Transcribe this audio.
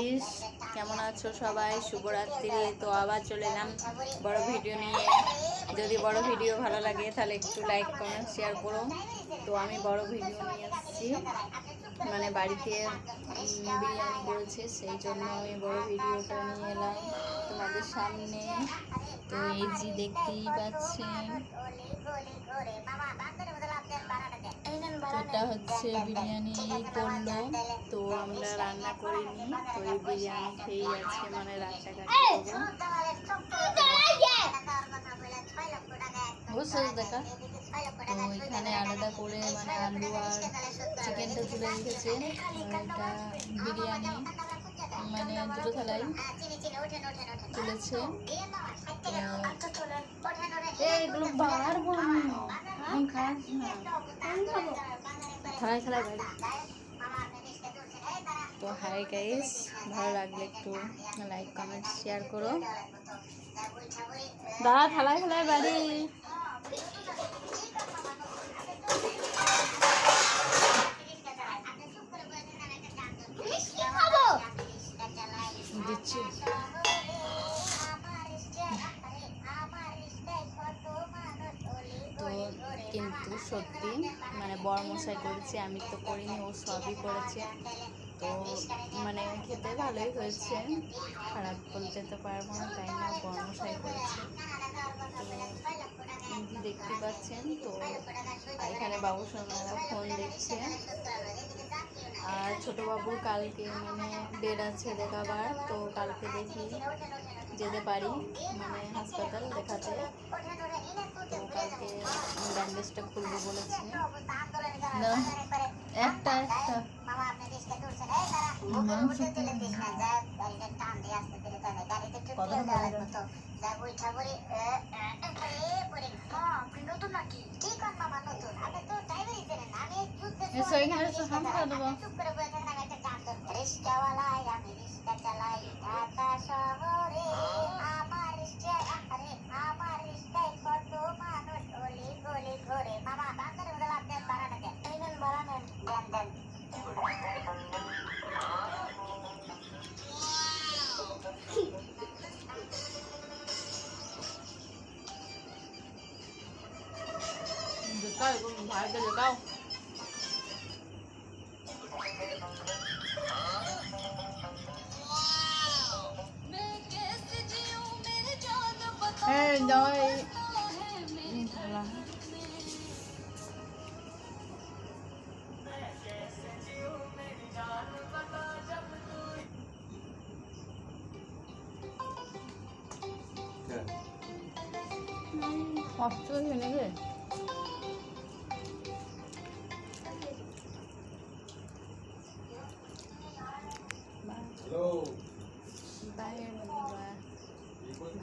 Guys কেমন আছো সবাই? শুভরাত্রি। তো আবার চলে এলাম বড় ভিডিও নিয়ে। যদি বড় ভিডিও ভালো লাগে, তাহলে একটু লাইক কমেন্ট শেয়ার করো। তো আমি বড় ভিডিও নিয়ে এসেছি মানে বাড়িতে বিরিয়ানি করেছে, সেই জন্য আমি বড় ভিডিওটা নিয়ে এলাম তোমাদের সামনে। তো এই যে দেখতেই পাচ্ছেন। এটা হচ্ছে বিরিয়ানি করল তো আমরা রান্না করিনি তো এই বিরিয়ানি খেয়েই আজকে মানে দেবো অবশ্যই দেখা তো এখানে আলাদা করে মানে আলু আর চিকেনটা তুলে রেখেছে এটা বিরিয়ানি মানে দুটো থালাই তুলেছে আমি আমি খাস না থালায় খেলায় বাইরে তো হাই গাইস ভালো লাগলে একটু লাইক কমেন্ট শেয়ার করো। দাদা থালায় খেলায় বাড়ি। দিচ্ছি। কিন্তু সত্যি মানে বড় মশাই করেছে, আমি তো করিনি, ও সবই করেছে। তো মানে খেতে ভালোই হয়েছে, খারাপ বলতে তো পারব না, তাই না? বড় মশাই করেছে। তো দেখতে পাচ্ছেন? তো এখানে বাবু সোনারা ফোন দেখছে। আর ছোটো কালকে মানে বেড আছে দেখাবার তো কালকে দেখি যেতে পারি মানে হাসপাতাল দেখাতে। তো কালকে ব্যান্ডেজটা খুলবো বলেছে। না, একটা একটা। হাম Đây, con điện thoại cho được đâu. Ê, rồi Nhìn thật là 와, 쫀이네. Go. Ang bayan mo, di ba? Ikot,